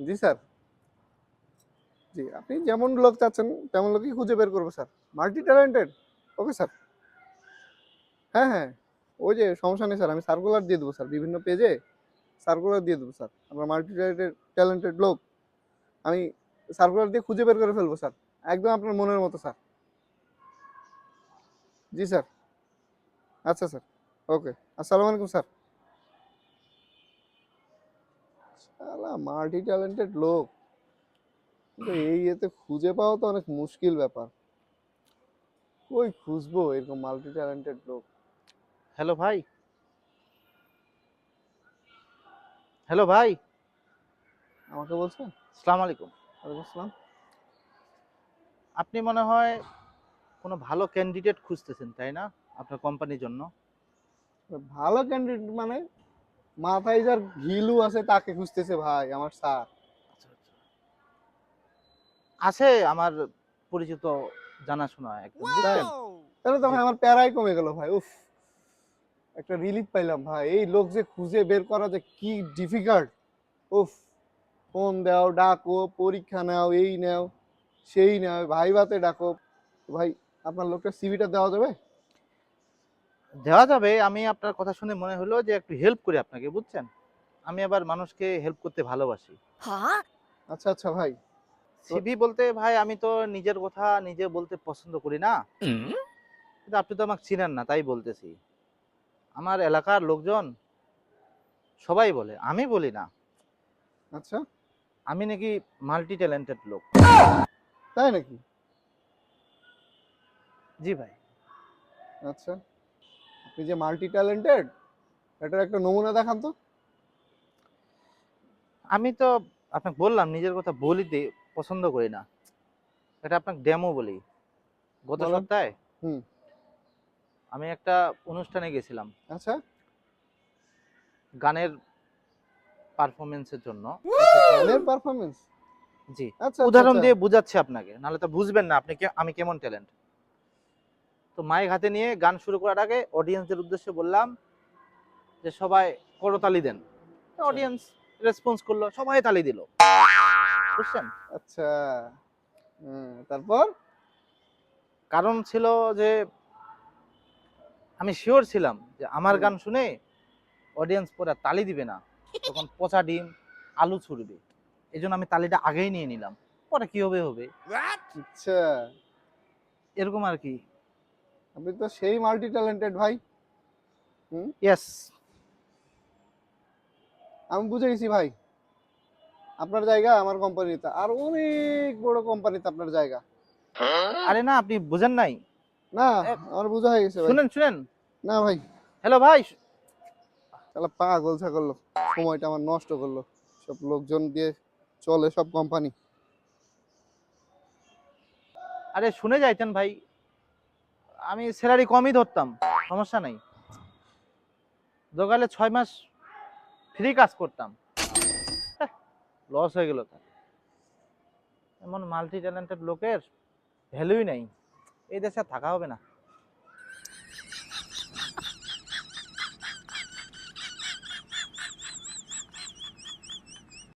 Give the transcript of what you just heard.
জি, sir. জি, আপনি যেমন লোক চাচ্ছেন, তেমন লোকই খুঁজে বের করব, sir. Multi talented okay sir. হ্যাঁ হ্যাঁ। ওই যে, সমস্যা নেই, স্যার। আমি সার্কুলার দিয়ে দেবো, স্যার। বিভিন্ন পেজে সার্কুলার দিয়ে দেবো, স্যার। আমরা মাল্টি ট্যালেন্টেড ট্যালেন্টেড লোক। আমি সার্কুলার দিয়ে খুঁজে বের করে ফেলব, স্যার। একদম আপনার মনের মতো, স্যার। জি, স্যার। আচ্ছা স্যার। ওকে আসসালামু আলাইকুম, স্যার। মাল্টি ট্যালেন্টেড লোক। এই এতে খুঁজে পাওয়া তো অনেক মুশকিল ব্যাপার। কই খুঁজবো এরকম মাল্টি ট্যালেন্টেড লোক? হ্যালো ভাই। হ্যালো ভাই। আমাকে বলছেন? আসসালামু আলাইকুম। ওয়ালাইকুম আসসালাম। আপনি মনে হয় কোনো ভালো ক্যান্ডিডেট খুঁজতেছেন তাই না? আপনার কোম্পানির জন্য। ভালো ক্যান্ডিডেট মানে মাথায় যার ঘিলু আছে তাকে খুঁজতেছে ভাই আমার স্যার। আছে আমার পরিচিত জানাশোনা বুঝছেন? তাহলে তো ভাই আমার প্যারাই কমে গেল ভাই উফ। একটা রিলিফ পাইলাম ভাই এই লোক যে খুঁজে বের করা যে কি ডিফিকাল্ট উফ ফোন দাও ডাকো পরীক্ষা নাও এই নাও সেই নাও ভাই বাতে ডাকো। ভাই আপনার লোকটা সিভিটা দেওয়া যাবে? দেওয়া যাবে আমি আপনার কথা শুনে মনে হলো যে একটু হেল্প করি আপনাকে বুঝছেন? আমি আবার মানুষকে হেল্প করতে ভালোবাসি। আচ্ছা আচ্ছা ভাই। সিভি বলতে ভাই আমি তো নিজের কথা নিজে বলতে পছন্দ করি না। কিন্তু আপনি তো আমাকে চিনেন না তাই বলতেছি। আমার এলাকার লোকজন সবাই বলে আমি বলি না। আচ্ছা। আমি নাকি মাল্টি ট্যালেন্টেড লোক। তাই নাকি? জি ভাই। আচ্ছা। আপনি যে মাল্টি ট্যালেন্টেড এটার একটা নমুনা দেখান তো। আমি তো আপনাকে বললাম নিজের কথা বলি দে পছন্দ করি না। এটা আপনাকে ডেমো বলি। গত সপ্তাহে হুম। আমি একটা অনুষ্ঠানে গেছিলাম। আচ্ছা। গানের পারফরমেন্সের জন্য। গানের পারফরমেন্স জি। আচ্ছা উদাহরণ আচ্ছা, দিয়ে বুঝাচ্ছি আপনাকে নাহলে তো বুঝবেন না আপনি কে- আমি কেমন ট্যালেন্ট তো মাইক হাতে নিয়ে গান শুরু করার আগে অডিয়েন্সের উদ্দেশ্যে বললাম যে সবাই করতালি দেন। অডিয়েন্স রেসপন্স করল সবাই তালি দিল। বুঝছেন? আচ্ছা। তারপর? কারণ ছিল যে আমি শিওর ছিলাম যে আমার গান শুনে অডিয়েন্স পরে তালি দিবে না। তখন পচা ডিম আলু ছুড়বে। এই জন্য আমি তালিটা আগেই নিয়ে নিলাম। পরে কি হবে হবে? আচ্ছা। এরকম আর কি। আপনি তো সেই মাল্টি ট্যালেন্টেড ভাই ইয়েস আমি বুঝে গেছি ভাই। আপনার জায়গা আমার কোম্পানিতে আর অনেক বড় কোম্পানিতে আপনার জায়গা। আরে না আপনি বুঝেন নাই। না আমার বোঝা হয়ে গেছে ভাই। শুনেন শুনেন। না ভাই। হ্যালো ভাই। তাহলে পাগল ছাগল। সময়টা আমার নষ্ট করল। সব লোকজন দিয়ে চলে সব কোম্পানি। আরে শুনে যাইতেন ভাই। আমি স্যালারি কমই ধরতাম, সমস্যা নাই। দোকানে ছয় মাস ফ্রি কাজ করতাম। লস হয়ে গেল তার। এমন মাল্টি ট্যালেন্টেড লোকের ভ্যালুই নাই। এই দেশে থাকা হবে না।